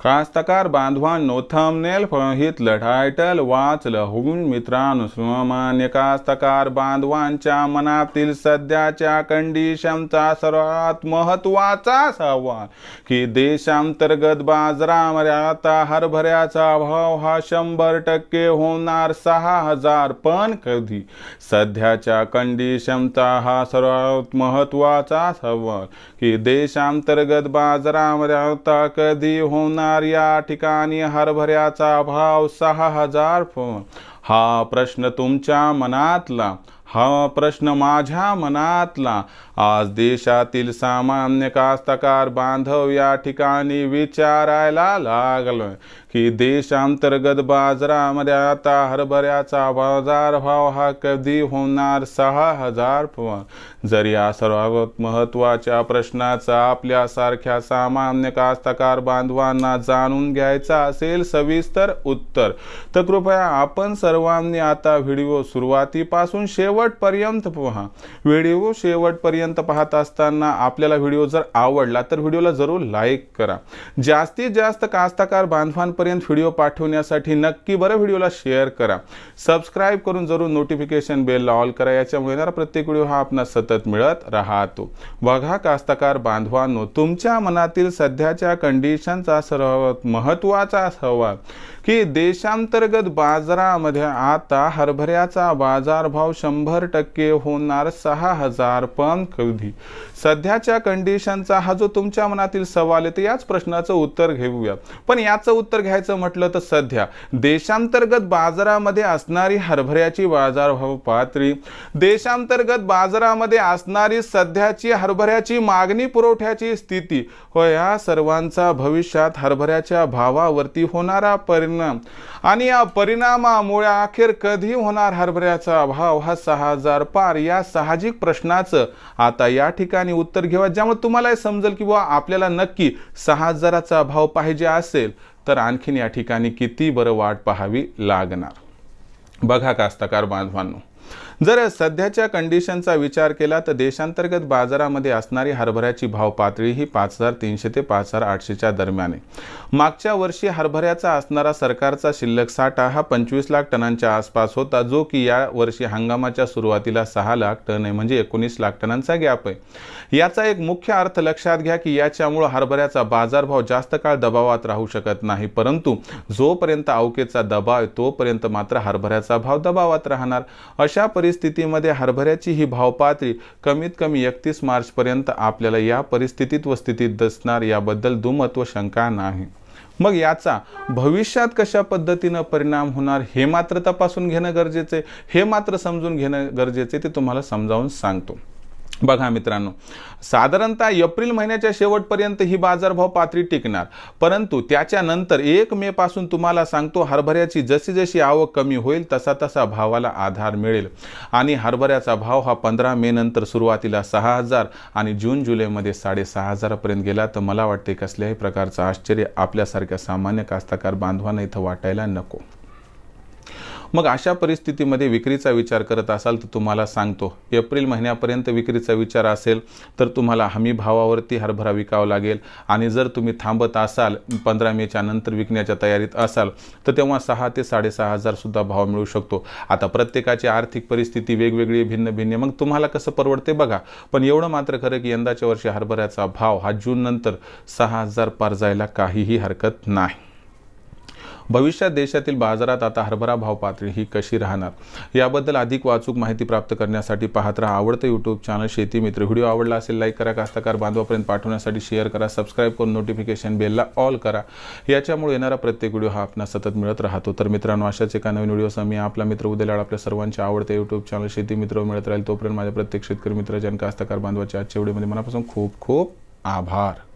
कास्तकार बांधवांनो thumbnail फहितलं title वाचलं. होऊन मित्रांनो सामान्य कास्तकार बांधवांच्या मनातील सध्याच्या कंडिशनचा सर्वात महत्त्वाचा सवाल की देशांतर्गत बाजारामध्ये आता हरभऱ्याचा भाव हा शंभर टक्के होणार सहा हजार पण कधी? सध्याच्या कंडिशनचा हा सर्वात महत्त्वाचा सवाल की देशांतर्गत बाजारामध्ये आता कधी होणार या ठिकाणी हरभऱ्याचा भाव सहा हजार हा प्रश्न तुमच्या मनातला. हा प्रश्न माझ्या मनातला. आज देशातील सामान्य कास्तकार बांधव या ठिकाणी विचारायला लागलोय की देशांतर्गत बाजारामध्ये आता हरभऱ्याचा बाजारभाव हा कधी होणार? सहा हजार पण जर या सर्वात महत्त्वाच्या प्रश्नाचा आपल्यासारख्या सामान्य कास्तकार बांधवांना जाणून घ्यायचा असेल सविस्तर उत्तर तर कृपया आपण सर्वांनी आता व्हिडिओ सुरुवातीपासून शेवटपर्यंत पहा. व्हिडिओ शेवटपर्यंत पाहत असताना आपल्याला व्हिडिओ जर आवडला तर व्हिडिओला जरूर लाईक करा. जास्तीत जास्त कास्तकार बांधवांपर्यंत व्हिडिओ पाठवण्यासाठी नक्की बरं व्हिडिओला शेअर करा. सबस्क्राईब करून जरूर नोटिफिकेशन बेलला ऑल करा. याच्यामुळे येणारा प्रत्येक व्हिडिओ हा आपणास सतत मिळत राहतो. बघा कास्तकार बांधवांनो तुमच्या मनातील सध्याच्या कंडिशनचा सर्वात महत्त्वाचा सवाल की देशांतर्गत बाजारामध्ये आता हरभऱ्याचा बाजारभाव शंभर टक्के होणार सहा हजार पण कधी सध्याच्या कंडिशनचा हा जो तुमच्या मनातील सवाल आहे तर याच प्रश्नाचं उत्तर घेऊया पण याचं उत्तर घ्यायचं म्हटलं तर सध्या देशांतर्गत बाजारामध्ये असणारी हरभऱ्याची बाजारभाव पातळी देशांतर्गत बाजारामध्ये असणारी सध्याची हरभऱ्याची मागणी पुरवठ्याची स्थिती व या सर्वांचा भविष्यात हरभऱ्याच्या भावावरती होणारा परिणाम. आणि या परिणामामुळे अखेर कधी होणार हरभऱ्याचा भाव? हा सहा हजार पार. या साहजिक प्रश्नाचं आता या ठिकाणी उत्तर घेऊया. ज्यामुळे तुम्हालाही समजेल की बुवा आपल्याला नक्की सहा हजाराचा भाव पाहिजे असेल तर आणखीन या ठिकाणी किती बरं वाट पाहावी लागणार? बघा कास्तकार बांधवांनो जर सध्याच्या कंडिशनचा विचार केला तर देशांतर्गत बाजारामध्ये असणारी हरभऱ्याची भाव पातळी ही पाच हजार तीनशे ते पाच हजार आठशेच्या दरम्यान आहे. मागच्या वर्षी हरभऱ्याचा असणारा सरकारचा शिल्लक साठा हा पंचवीस लाख टनांच्या आसपास होता जो की या वर्षी हंगामाच्या सुरुवातीला सहा लाख टन आहे म्हणजे एकोणीस लाख टनांचा गॅप आहे. याचा एक मुख्य अर्थ लक्षात घ्या की याच्यामुळं हरभऱ्याचा बाजारभाव जास्त काळ दबावात राहू शकत नाही परंतु जोपर्यंत अवकेचा दबाव आहे तोपर्यंत मात्र हरभऱ्याचा भाव दबावात राहणार. अशा परि परिस्थितीमध्ये हरभऱ्याची ही भाव पातळी कमीत कमी एकतीस मार्चपर्यंत आपल्याला या परिस्थितीत व स्थितीत दिसणार याबद्दल दुमत व शंका नाही. मग याचा भविष्यात कशा पद्धतीनं परिणाम होणार हे मात्र तपासून घेणं गरजेचे हे मात्र समजून घेणं गरजेचे ते तुम्हाला समजावून सांगतो. बघा मित्रांनो साधारणतः एप्रिल महिन्याच्या शेवटपर्यंत ही बाजारभाव पातळी टिकणार. परंतु त्याच्यानंतर एक मे पासून तुम्हाला सांगतो हरभऱ्याची जशी जशी आवक कमी होईल तसा तसा भावाला आधार मिळेल. आणि हरभऱ्याचा भाव हा पंधरा मे नंतर सुरुवातीला सहा हजार आणि जून जुलैमध्ये साडेसहा हजारापर्यंत गेला. तर मला वाटते कसल्याही प्रकारचं आश्चर्य आपल्यासारख्या सामान्य कास्तकार बांधवांना इथं वाटायला नको. मग अशा परिस्थितीमध्ये विक्रीचा विचार करत असाल तर तुम्हाला सांगतो एप्रिल महिन्यापर्यंत विक्रीचा विचार असेल तर तुम्हाला हमी भावावरती हरभरा विकावा लागेल. आणि जर तुम्ही थांबत असाल पंधरा मेच्या नंतर विकण्याच्या तयारीत असाल तर तेव्हा सहा ते साडेसहा हजारसुद्धा भाव मिळू शकतो. आता प्रत्येकाची आर्थिक परिस्थिती वेगवेगळी भिन्न भिन्न. मग तुम्हाला कसं परवडते बघा. पण एवढं मात्र खरं की यंदाच्या वर्षी हरभऱ्याचा भाव हा जून नंतर सहा हजार पार जायला काहीही हरकत नाही. भविष्यात देशातील बाजारात आता हरभरा भाव पातळी ही कशी राहणार? याबद्दल अधिक वाचूक माहिती प्राप्त करण्यासाठी पाहत राहा आवडतं यूट्यूब चॅनल शेती मित्र. व्हिडिओ आवडला असेल लाईक करा. कास्तकार बांधवापर्यंत पाठवण्यासाठी शेअर करा. सबस्क्राईब करून नोटिफिकेशन बेलला ऑल करा. याच्यामुळे येणारा प्रत्येक व्हिडिओ हा आपण सतत मिळत राहतो. तर मित्रांनो अशाच एका नवीन व्हिडिओसह मी आपला मित्र उद्याला आपल्या सर्वांचे आवडते यूट्यूब चॅनल शेती मित्र मिळत राहील. तोपर्यंत माझ्या प्रत्येक शेतकरी मित्र जन कास्तकार बांधवाच्या आजच्या व्हिडिओमध्ये मनापासून खूप खूप आभार.